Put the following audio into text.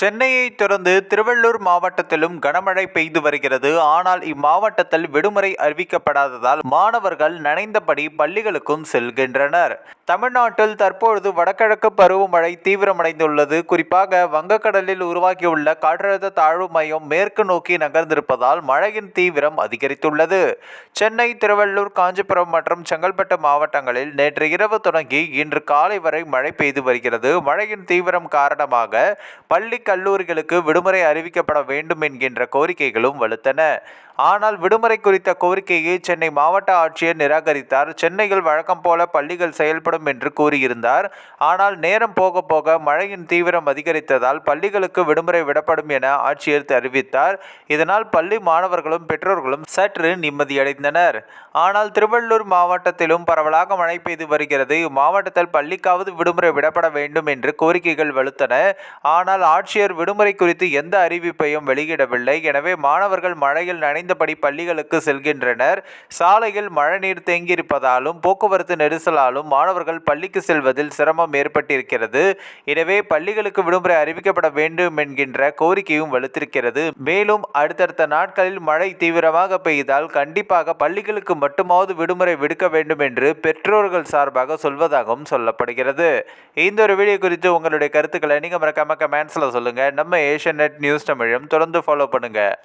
சென்னையை தொடர்ந்து திருவள்ளூர் மாவட்டத்திலும் கனமழை பெய்து வருகிறது. ஆனால் இம்மாவட்டத்தில் விடுமுறை அறிவிக்கப்படாததால் மாணவர்கள் நனைந்தபடி பள்ளிகளுக்கும் செல்கின்றனர். தமிழ்நாட்டில் தற்பொழுது வடகிழக்கு பருவமழை தீவிரமடைந்துள்ளது. குறிப்பாக வங்கக்கடலில் உருவாகியுள்ள காற்றழுத்த தாழ்வு மையம் மேற்கு நோக்கி நகர்ந்திருப்பதால் மழையின் தீவிரம் அதிகரித்துள்ளது. சென்னை திருவள்ளூர் காஞ்சிபுரம் மற்றும் செங்கல்பட்டு மாவட்டங்களில் நேற்று இரவு தொடங்கி இன்று காலை வரை மழை பெய்து வருகிறது. மழையின் தீவிரம் காரணமாக பள்ளி கல்லூரிகளுக்கு விடுமுறை அறிவிக்கப்பட வேண்டும் என்கின்ற கோரிக்கைகளும் வலுத்தன. ஆனால் விடுமுறை குறித்த கோரிக்கையை சென்னை மாவட்ட ஆட்சியர் நிராகரித்தார். சென்னையில் வழக்கம் போல பள்ளிகள் செயல்படும் என்று கூறியிருந்தார். ஆனால் நேரம் போக போக மழையின் தீவிரம் அதிகரித்ததால் பள்ளிகளுக்கு விடுமுறை விடப்படும் என ஆட்சியர் தெரிவித்தார். இதனால் பள்ளி மாணவர்களும் பெற்றோர்களும் சற்று நிம்மதியடைந்தனர். ஆனால் திருவள்ளூர் மாவட்டத்திலும் பரவலாக மழை பெய்து வருகிறது. இம்மாவட்டத்தில் பள்ளிக்காவது விடுமுறை விடப்பட வேண்டும் என்று கோரிக்கைகள் வலுத்தன ஆனால் ஆட்சியர் விடுமுறை குறித்து எந்த அறிவிப்பையும் வெளியிடவில்லை. எனவே மாணவர்கள் மழையில் நனைந்து குறைந்தபடி பள்ளிகளுக்கு செல்கின்றனர். சாலையில் மழைநீர் தேங்கியிருப்பதாலும் போக்குவரத்து நெரிசலாலும் மாணவர்கள் பள்ளிக்கு செல்வதில் சிரமம் ஏற்பட்டிருக்கிறது. எனவே பள்ளிகளுக்கு விடுமுறை அறிவிக்கப்பட வேண்டும் என்கின்ற கோரிக்கையும் வலுத்திருக்கிறது. மேலும் அடுத்தடுத்த நாட்களில் மழை தீவிரமாக பெய்தால் கண்டிப்பாக பள்ளிகளுக்கு மட்டுமாவது விடுமுறை விடுக்க வேண்டும் என்று பெற்றோர்கள் சார்பாக சொல்வதாகவும் சொல்லப்படுகிறது. இந்த ஒரு வீடியோ குறித்து உங்களுடைய கருத்துக்களை நீங்கள் மறக்காம கமெண்ட்ஸில் சொல்லுங்கள் நம்ம ஏஷியன் நெட் நியூஸ் தமிழும் தொடர்ந்து ஃபாலோ பண்ணுங்கள்